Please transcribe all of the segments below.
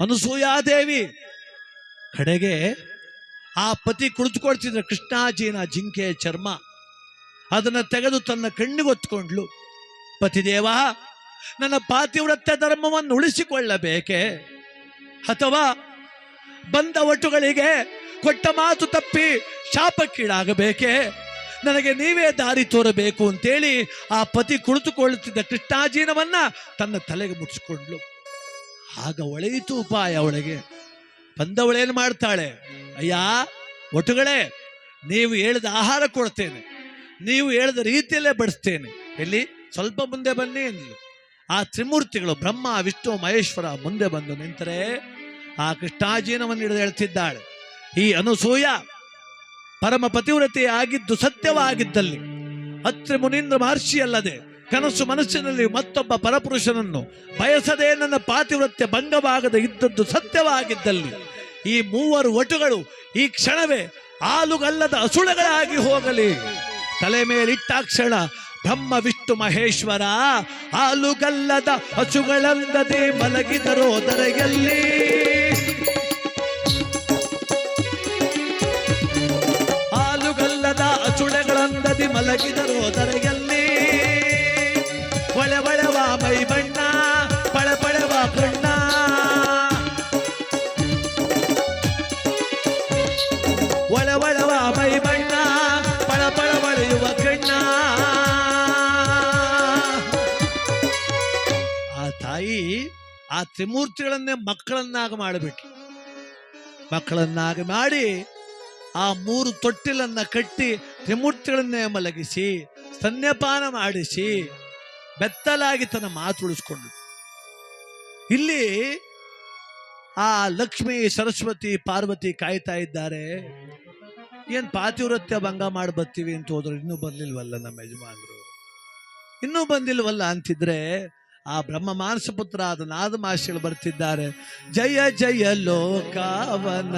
ಅನುಸೂಯಾದೇವಿ ಕಡೆಗೆ ಆ ಪತಿ ಕುಳಿತುಕೊಳ್ತಿದ್ರೆ ಕೃಷ್ಣಾಜಿನ ಜಿಂಕೆ ಚರ್ಮ. ಅದನ್ನ ತೆಗೆದು ತನ್ನ ಕಣ್ಣಿಗೊತ್ಕೊಂಡ್ಲು ಪತಿದೇವ ನನ್ನ ಪಾತಿವ್ರತ್ಯ ಧರ್ಮವನ್ನು ಉಳಿಸಿಕೊಳ್ಳಬೇಕೆ? ಅಥವಾ ಬಂದ ಒಟ್ಟುಗಳಿಗೆ ಕೊಟ್ಟ ಮಾತು ತಪ್ಪಿ ಶಾಪಕ್ಕೀಡಾಗಬೇಕೆ? ನನಗೆ ನೀವೇ ದಾರಿ ತೋರಬೇಕು ಅಂತೇಳಿ ಆ ಪತಿ ಕುಳಿತುಕೊಳ್ಳುತ್ತಿದ್ದ ಕೃಷ್ಣಾಜೀನವನ್ನ ತನ್ನ ತಲೆಗೆ ಮುಟ್ಟಿಸ್ಕೊಂಡ್ಲು ಆಗ ಒಳೆಯಿತು ಉಪಾಯ ಅವಳಿಗೆ. ಬಂದವಳೇನು ಮಾಡ್ತಾಳೆ? ಅಯ್ಯ ಒಟುಗಳೇ ನೀವು ಹೇಳಿದ ಆಹಾರ ಕೊಡ್ತೇನೆ. ನೀವು ಹೇಳಿದ ರೀತಿಯಲ್ಲೇ ಬಡಿಸ್ತೇನೆ. ಎಲ್ಲಿ? ಸ್ವಲ್ಪ ಮುಂದೆ ಬನ್ನಿ ಎಂದ್ಲು ಆ ತ್ರಿಮೂರ್ತಿಗಳು ಬ್ರಹ್ಮ, ವಿಷ್ಣು, ಮಹೇಶ್ವರ ಮುಂದೆ ಬಂದು ನಿಂತರೆ ಆ ಕೃಷ್ಣಾಜೀನವನ್ನು ಹಿಡಿದು ಹೇಳ್ತಿದ್ದಾಳೆ ಈ ಅನುಸೂಯ ಪರಮ ಪತಿವ್ರತೆ ಆಗಿದ್ದು ಸತ್ಯವಾಗಿದ್ದಲ್ಲಿ. ಅತ್ರಿ ಮುನೀಂದ್ರ ಮಹರ್ಷಿ ಅಲ್ಲದೆ ಕನಸು ಮನಸ್ಸಿನಲ್ಲಿ ಮತ್ತೊಬ್ಬ ಪರಪುರುಷನನ್ನು ಬಯಸದೆ ನನ್ನ ಪಾತಿವ್ರತ್ಯ ಭಂಗವಾಗದೆ ಇದ್ದದ್ದು ಸತ್ಯವಾಗಿದ್ದಲ್ಲಿ. ಈ ಮೂವರು ಒಟುಗಳು ಈ ಕ್ಷಣವೇ ಆಲುಗಲ್ಲದ ಅಸುಳಗಳಾಗಿ ಹೋಗಲಿ. ತಲೆ ಮೇಲಿಟ್ಟಾಕ್ಷಣ ಬ್ರಹ್ಮ, ವಿಷ್ಣು, ಮಹೇಶ್ವರ ಆಲುಗಲ್ಲದ ಹಸುಗಳಲ್ಲದೆ ಮಲಗಿದರೋ ಅಚುಳೆಗಳಂದದಿ ತರೆಯಲ್ಲಿ ಒಳಬಳವ ಒಳೆ ಒಳೆವ ಮೈ ಬಣ್ಣ ಪಳಪಳವ ಬಣ್ಣ. ಒಳೆ ಒಳೆವ ಮೈ ಬಣ್ಣ ಪಳಪಳ ಹೊಳೆಯುವ ಕಣ್ಣ. ಆ ತಾಯಿ ಆ ತ್ರಿಮೂರ್ತಿಗಳನ್ನೇ ಮಕ್ಕಳನ್ನಾಗಿ ಮಾಡಿಬಿಟ್ಲು. ಮಕ್ಕಳನ್ನಾಗಿ ಮಾಡಿ ಆ ಮೂರು ತೊಟ್ಟಿಲನ್ನ ಕಟ್ಟಿ ತ್ರಿಮೂರ್ತಿಗಳನ್ನೇ ಮಲಗಿಸಿ, ಸ್ತನ್ಯಪಾನ ಮಾಡಿಸಿ ಬೆತ್ತಲಾಗಿ ತನ್ನ ಮಾತು ಉಳಿಸ್ಕೊಂಡು ಇಲ್ಲಿ ಆ ಲಕ್ಷ್ಮಿ, ಸರಸ್ವತಿ, ಪಾರ್ವತಿ ಕಾಯ್ತಾ ಇದ್ದಾರೆ. ಏನ್ ಪಾತಿವೃತ್ಯ ಭಂಗ ಮಾಡಿ ಬರ್ತೀವಿ ಅಂತ ಹೋದ್ರು, ಇನ್ನೂ ಬರ್ಲಿಲ್ವಲ್ಲ ನಮ್ಮ ಯಜಮಾನರು? ಇನ್ನೂ ಬಂದಿಲ್ವಲ್ಲ ಅಂತಿದ್ರೆ, ಆ ಬ್ರಹ್ಮ ಮಾನಸ ಪುತ್ರ ಆದ ನಾದ ಮಾಸಿಗಳು ಬರ್ತಿದ್ದಾರೆ. ಜಯ ಜಯ ಲೋಕಾವನ.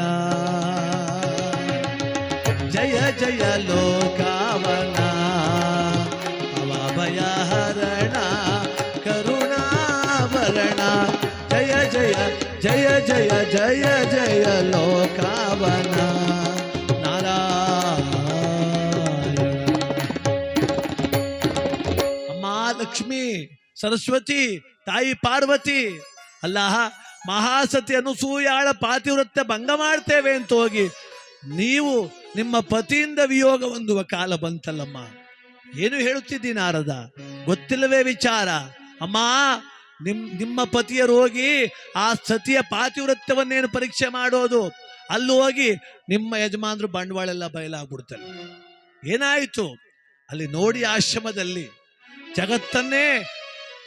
ಜಯ ಜಯ ಲೋಕಾವನ ಅವಭಯ ಹರಣ, ಕರುಣಾವರಣ. ಜಯ ಜಯ ಜಯ ಜಯ ಜಯ ಜಯ ಲೋಕಾವನ ಅಮ್ಮ ಲಕ್ಷ್ಮಿ, ಸರಸ್ವತಿ, ತಾಯಿ ಪಾರ್ವತಿ. ಅಲ್ಲ ಮಹಾಸತಿ ಅನುಸೂಯಾಳ ಪಾತಿವ್ರತ್ಯ ಭಂಗ ಮಾಡ್ತೇವೆ ಅಂತ ಹೋಗಿ ನೀವು ನಿಮ್ಮ ಪತಿಯಿಂದ ವಿಯೋಗ ಹೊಂದುವ ಕಾಲ ಬಂತಲ್ಲಮ್ಮ. ಏನು ಹೇಳುತ್ತಿದ್ದೀನಿ ನಾರದ? ಗೊತ್ತಿಲ್ಲವೇ ವಿಚಾರ. ಅಮ್ಮ, ನಿಮ್, ನಿಮ್ಮ ಪತಿಯ ರೋಗಿ ಆ ಸತಿಯ ಪಾತಿವೃತ್ತವನ್ನೇನು ಪರೀಕ್ಷೆ ಮಾಡೋದು? ಅಲ್ಲಿ ಹೋಗಿ ನಿಮ್ಮ ಯಜಮಾನ್ರು ಬಂಡವಾಳ ಎಲ್ಲ ಬಯಲಾಗ್ಬಿಡ್ತಾರೆ ಏನಾಯಿತು? ಅಲ್ಲಿ ನೋಡಿ ಆಶ್ರಮದಲ್ಲಿ ಜಗತ್ತನ್ನೇ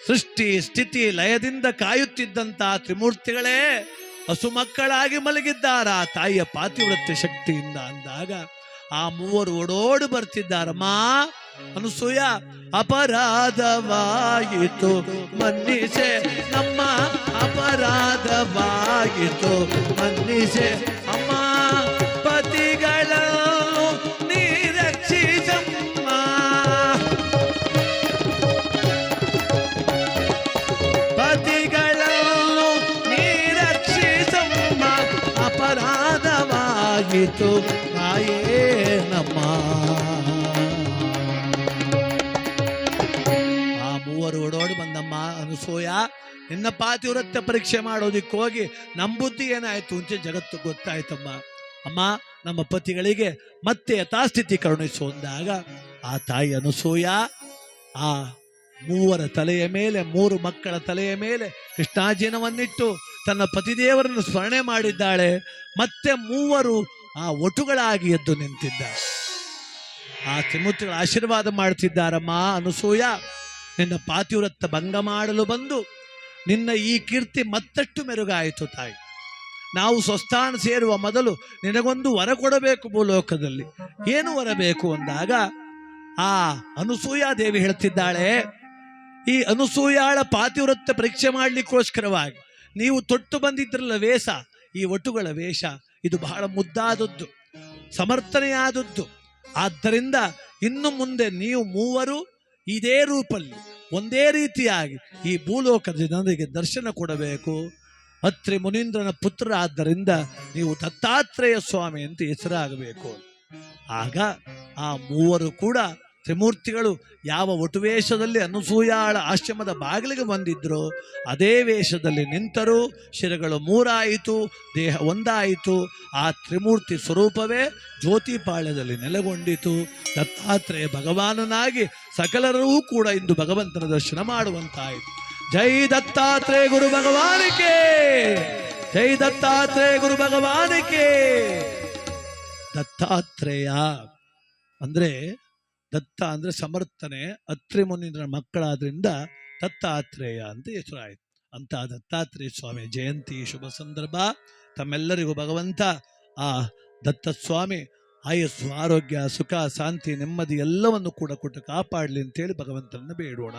ಸೃಷ್ಟಿ, ಸ್ಥಿತಿ, ಲಯದಿಂದ ಕಾಯುತ್ತಿದ್ದಂತಹ ತ್ರಿಮೂರ್ತಿಗಳೇ ಹಸು ಮಕ್ಕಳಾಗಿ ಮಲಗಿದ್ದಾರ ಆ ತಾಯಿಯ ಪಾತಿವ್ರತ್ಯ ಶಕ್ತಿಯಿಂದ ಅಂದಾಗ ಆ ಮೂವರು ಓಡೋಡು ಬರ್ತಿದ್ದಾರಮ್ಮ. ಅನುಸೂಯ, ಅಪರಾಧವಾಯಿತು, ಮನ್ನಿಸೆ, ನಮ್ಮ ಅಪರಾಧವಾಯಿತು, ಮನ್ನಿಸೆ ಅಪರಾಧವಾಗಿತು ತಾಯೇ ನಮ್ಮ. ಆ ಮೂವರು ಓಡೋಡಿ ಬಂದಮ್ಮ, ಅನುಸೂಯ. ನಿನ್ನ ಪಾತಿವ್ರತ್ಯ ಪರೀಕ್ಷೆ ಮಾಡೋದಿಕ್ಕೆ ಹೋಗಿ ನಮ್ಮ ಬುದ್ಧಿ ಏನಾಯ್ತು ಅಂತ ಜಗತ್ತು ಗೊತ್ತಾಯ್ತಮ್ಮ. ಅಮ್ಮ, ನಮ್ಮ ಪತಿಗಳಿಗೆ ಮತ್ತೆ ಯಥಾಸ್ಥಿತಿ ಕರುಣಿಸು ಅಂದಾಗ, ಆ ತಾಯಿ ಅನುಸೂಯ, ಆ ಮೂವರ ತಲೆಯ ಮೇಲೆ, ಮೂರು ಮಕ್ಕಳ ತಲೆಯ ಮೇಲೆ ಕೃಷ್ಣಾಜಿನವನ್ನಿಟ್ಟು ತನ್ನ ಪತಿದೇವರನ್ನು ಸ್ಮರಣೆ ಮಾಡಿದ್ದಾಳೆ. ಮತ್ತೆ ಮೂವರು ಆ ಒಟುಗಳಾಗಿ ಎದ್ದು ನಿಂತಿದ್ದ ಆ ತ್ರಿಮೂರ್ತಿಗಳ ಆಶೀರ್ವಾದ ಮಾಡ್ತಿದ್ದಾರಮ್ಮ, ಅನಸೂಯ. ನಿನ್ನ ಪಾತಿವ್ರತ್ತ ಭಂಗ ಮಾಡಲು ಬಂದು ನಿನ್ನ ಈ ಕೀರ್ತಿ ಮತ್ತಷ್ಟು ಮೆರುಗಾಯಿತು ತಾಯಿ. ನಾವು ಸ್ವಸ್ಥಾನ ಸೇರುವ ಮೊದಲು ನಿನಗೊಂದು ವರ ಕೊಡಬೇಕು ಭೂಲೋಕದಲ್ಲಿ. ಏನು ವರ ಬೇಕು ಅಂದಾಗ, ಆ ಅನುಸೂಯಾ ದೇವಿ ಹೇಳ್ತಿದ್ದಾಳೆ, ಈ ಅನುಸೂಯಾಳ ಪಾತಿವೃತ್ತ ಪರೀಕ್ಷೆ ಮಾಡಲಿಕ್ಕೋಸ್ಕರವಾಗಿ ನೀವು ತೊಟ್ಟು ಬಂದಿದ್ರಲ್ಲ ವೇಷ, ಈ ಒಟುಗಳ ವೇಷ ಇದು ಬಹಳ ಮುದ್ದಾದದ್ದು, ಸಮರ್ಥನೆಯಾದದ್ದು. ಆದ್ದರಿಂದ ಇನ್ನು ಮುಂದೆ ನೀವು ಮೂವರು ಇದೇ ರೂಪಲ್ಲಿ, ಒಂದೇ ರೀತಿಯಾಗಿ ಈ ಭೂಲೋಕದ ಜನರಿಗೆ ದರ್ಶನ ಕೊಡಬೇಕು. ಅತ್ರಿ ಮುನೀಂದ್ರನ ಪುತ್ರ ಆದ್ದರಿಂದ ನೀವು ದತ್ತಾತ್ರೇಯ ಸ್ವಾಮಿ ಅಂತ ಹೆಸರಾಗಬೇಕು. ಆಗ ಆ ಮೂವರು ಕೂಡ ತ್ರಿಮೂರ್ತಿಗಳು ಯಾವ ಒಟುವೇಷದಲ್ಲಿ ಅನುಸೂಯಾಳ ಆಶ್ರಮದ ಬಾಗಿಲಿಗೆ ಬಂದಿದ್ರೋ, ಅದೇ ವೇಷದಲ್ಲಿ ನಿಂತರು, ಶಿರಗಳು ಮೂರಾಯಿತು, ದೇಹ ಒಂದಾಯಿತು, ಆ ತ್ರಿಮೂರ್ತಿ ಸ್ವರೂಪವೇ ಜ್ಯೋತಿಪಾಳ್ಯದಲ್ಲಿ ನೆಲೆಗೊಂಡಿತು. ದತ್ತಾತ್ರೇಯ ಭಗವಾನನಾಗಿ ಸಕಲರೂ ಕೂಡ ಇಂದು ಭಗವಂತನ ದರ್ಶನ ಮಾಡುವಂತಾಯಿತು. ಜೈ ದತ್ತಾತ್ರೇಯ ಗುರು ಭಗವಾನಿಕೆ ಜೈ ದತ್ತಾತ್ರೇಯ ಗುರು ಭಗವಾನಿಕೆ ದತ್ತಾತ್ರೇಯ ಅಂದ್ರೆ ದತ್ತ ಅಂದ್ರೆ ಸಮರ್ಥನೆ, ಅತ್ರಿ ಮುನೀಂದ್ರ ಮಕ್ಕಳಾದ್ರಿಂದ ದತ್ತಾತ್ರೇಯ ಅಂತ ಹೆಸರಾಯಿತು ಅಂತ ದತ್ತಾತ್ರೇಯ ಸ್ವಾಮಿ, ಜಯಂತಿ, ಶುಭ ಸಂದರ್ಭ, ತಮ್ಮೆಲ್ಲರಿಗೂ ಭಗವಂತ. ಆ ದತ್ತಸ್ವಾಮಿ ಆಯಸ್ಸು, ಆರೋಗ್ಯ, ಸುಖ, ಶಾಂತಿ, ನೆಮ್ಮದಿ ಎಲ್ಲವನ್ನು ಕೂಡ ಕೊಟ್ಟು ಕಾಪಾಡಲಿ ಅಂತೇಳಿ ಭಗವಂತನನ್ನು ಬೇಡೋಣ.